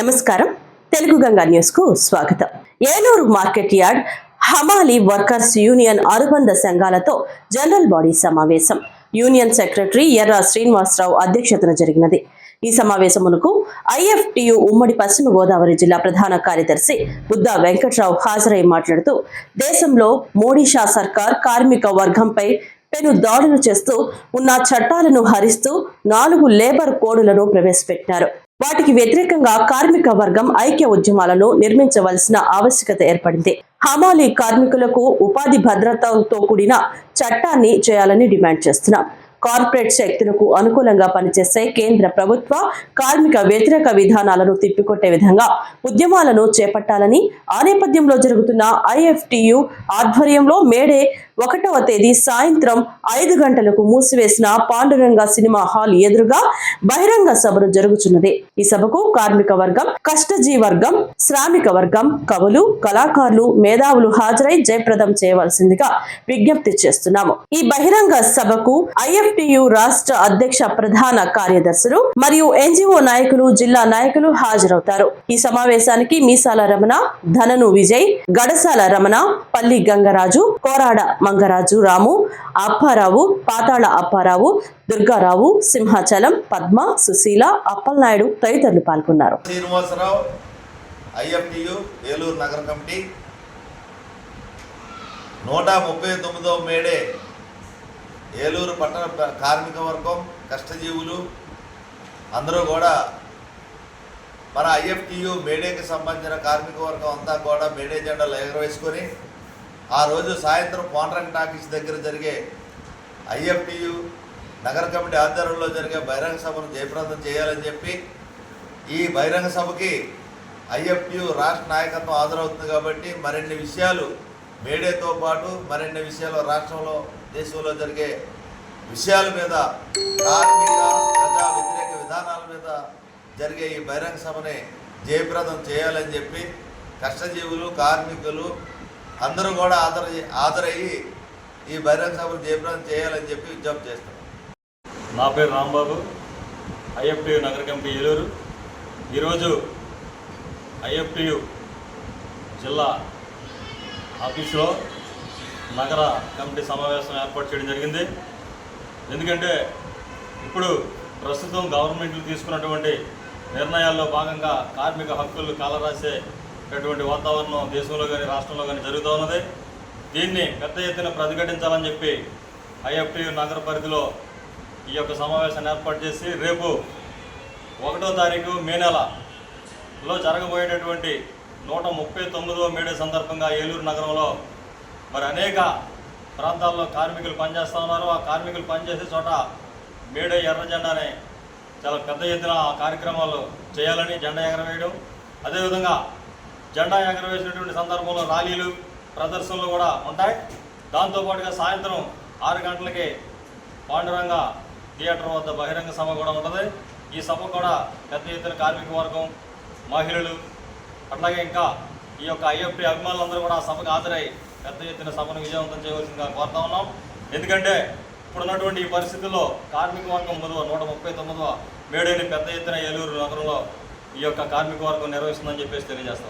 నమస్కారం. తెలుగు గంగా న్యూస్కు స్వాగతం. ఏలూరు మార్కెట్ యార్డ్ హమాలి వర్కర్స్ యూనియన్ అనుబంధ సంఘాలతో జనరల్ బాడీ సమావేశం. యూనియన్ సెక్రటరీ ఎర్ర శ్రీనివాసరావు అధ్యక్షతన జరిగినది. ఈ సమావేశమునకు ఐఎఫ్టియు ఉమ్మడి పశ్చిమ గోదావరి జిల్లా ప్రధాన కార్యదర్శి బుద్ధా వెంకట్రావు హాజరై మాట్లాడుతూ దేశంలో మోడీ షా సర్కార్ కార్మిక వర్గంపై పెను దాడులు చేస్తూ ఉన్న చట్టాలను హరిస్తూ నాలుగు లేబర్ కోడులను ప్రవేశపెట్టారు. వాటికి వ్యతిరేకంగా కార్మిక వర్గం ఐక్య ఉద్యమాలను నిర్మించవలసిన ఆవశ్యకత ఏర్పడింది. హమాలీ కార్మికులకు ఉపాధి భద్రతతో కూడిన చట్టాన్ని చేయాలని డిమాండ్ చేస్తున్నాం. కార్పొరేట్ శక్తులకు అనుకూలంగా పనిచేసే కేంద్ర ప్రభుత్వ కార్మిక వ్యతిరేక విధానాలను తిప్పికొట్టే విధంగా ఉద్యమాలను చేపట్టాలని ఆ నేపథ్యంలో జరుగుతున్న ఐఎఫ్టియు ఆధ్వర్యంలో మేడే ఒకటవ తేదీ సాయంత్రం ఐదు గంటలకు మూసివేసిన పాండురంగ సినిమా హాల్ ఎదురుగా బహిరంగ సభను జరుగుతున్నది ఈ సభకు కార్మిక వర్గం కష్టజీ వర్గం శ్రామిక వర్గం కవులు కళాకారులు మేధావులు హాజరై జయప్రదం చేయవలసిందిగా విజ్ఞప్తి చేస్తున్నాము. ఈ బహిరంగ సభకు ఐఎఫ్టియు రాష్ట్ర అధ్యక్ష ప్రధాన కార్యదర్శులు మరియు ఎన్జిఓ నాయకులు జిల్లా నాయకులు హాజరవుతారు. ఈ సమావేశానికి మీసాల రమణ ధనను విజయ్ గడసాల రమణ పల్లి గంగరాజు కోరాడ మంగరాజు రాము అప్పారావు పాతాళ అప్పారావు దుర్గారావు సింహాచలం పద్మ సుశీల అప్పలనాయుడు తదితరులు పాల్గొన్నారు. శ్రీనివాసరావు ఐఎఫ్టియు ఏలూరు నగర కమిటీ. నూట ముప్పై తొమ్మిదవ మేడే ఏలూరు పట్టణ కార్మిక వర్గం కష్టజీవులు. అందరూ కూడా మన ఐఎఫ్టియు మేడేకి సంబంధించిన కార్మిక వర్గం అంతా కూడా మేడే జెండాలు ఎగరవేసుకొని ఆ రోజు సాయంత్రం పాండ్రంగ్ టాకీస్ దగ్గర జరిగే ఐఎఫ్టియు నగర కమిటీ ఆధ్వర్యంలో జరిగే బహిరంగ సభను జయప్రదం చేయాలని చెప్పి ఈ బహిరంగ సభకి ఐఎఫ్యు రాష్ట్ర నాయకత్వం హాజరవుతుంది కాబట్టి మరిన్ని విషయాలు మేడేతో పాటు మరిన్ని విషయాలు రాష్ట్రంలో దేశంలో జరిగే విషయాల మీద కార్మిక ప్రజా వ్యతిరేక విధానాల మీద జరిగే ఈ బహిరంగ సభని జయప్రదం చేయాలని చెప్పి కష్టజీవులు కార్మికులు అందరూ కూడా ఆదర ఆదరయ్యి ఈ బహిరంగ సభను జయప్రదం చేయాలని చెప్పి విజ్ఞప్తి చేస్తున్నాం. నా పేరు రాంబాబు. ఐఎఫ్టియు నగర కమిటీ ఏలూరు. ఈరోజు ఐఎఫ్టియు జిల్లా ఆఫీసులో నగర కమిటీ సమావేశం ఏర్పాటు చేయడం జరిగింది. ఎందుకంటే ఇప్పుడు ప్రస్తుతం గవర్నమెంట్లు తీసుకున్నటువంటి నిర్ణయాల్లో భాగంగా కార్మిక హక్కులు కాలరాసేటటువంటి వాతావరణం దేశంలో కానీ రాష్ట్రంలో కానీ జరుగుతూ ఉన్నది. దీన్ని పెద్ద ఎత్తున ప్రతిఘటించాలని చెప్పి ఐఎఫ్టియు నగర పరిధిలో ఈ యొక్క సమావేశాన్ని ఏర్పాటు చేసి రేపు ఒకటో తారీఖు మే నెలలో జరగబోయేటటువంటి నూట ముప్పై తొమ్మిదవ మేడే సందర్భంగా ఏలూరు నగరంలో మరి అనేక ప్రాంతాల్లో కార్మికులు పనిచేస్తూ ఉన్నారు. ఆ కార్మికులు పనిచేసే చోట మేడే ఎర్ర జెండాని చాలా పెద్ద ఎత్తున ఆ కార్యక్రమాలు చేయాలని జెండా ఎగరవేయడం. అదేవిధంగా జెండా ఎగరవేసినటువంటి సందర్భంలో ర్యాలీలు ప్రదర్శనలు కూడా ఉంటాయి. దాంతోపాటుగా సాయంత్రం ఆరు గంటలకి పాండురంగ థియేటర్ వద్ద బహిరంగ సభ కూడా ఉంటుంది. ఈ సభ కూడా పెద్ద ఎత్తున కార్మిక వర్గం మహిళలు అట్లాగే ఇంకా ఈ యొక్క ఐఎఫ్టీ అభిమానులందరూ కూడా ఆ సభకు హాజరై పెద్ద ఎత్తున సభను విజయవంతం చేయవలసిందిగా కోరుతా ఉన్నాం. ఎందుకంటే ఇప్పుడున్నటువంటి ఈ పరిస్థితుల్లో కార్మిక వర్గం ముందు నూట ముప్పై తొమ్మిదవ మేడేని పెద్ద ఎత్తున ఏలూరు నగరంలో ఈ యొక్క కార్మిక వర్గం నిర్వహిస్తుందని చెప్పేసి తెలియజేస్తాం.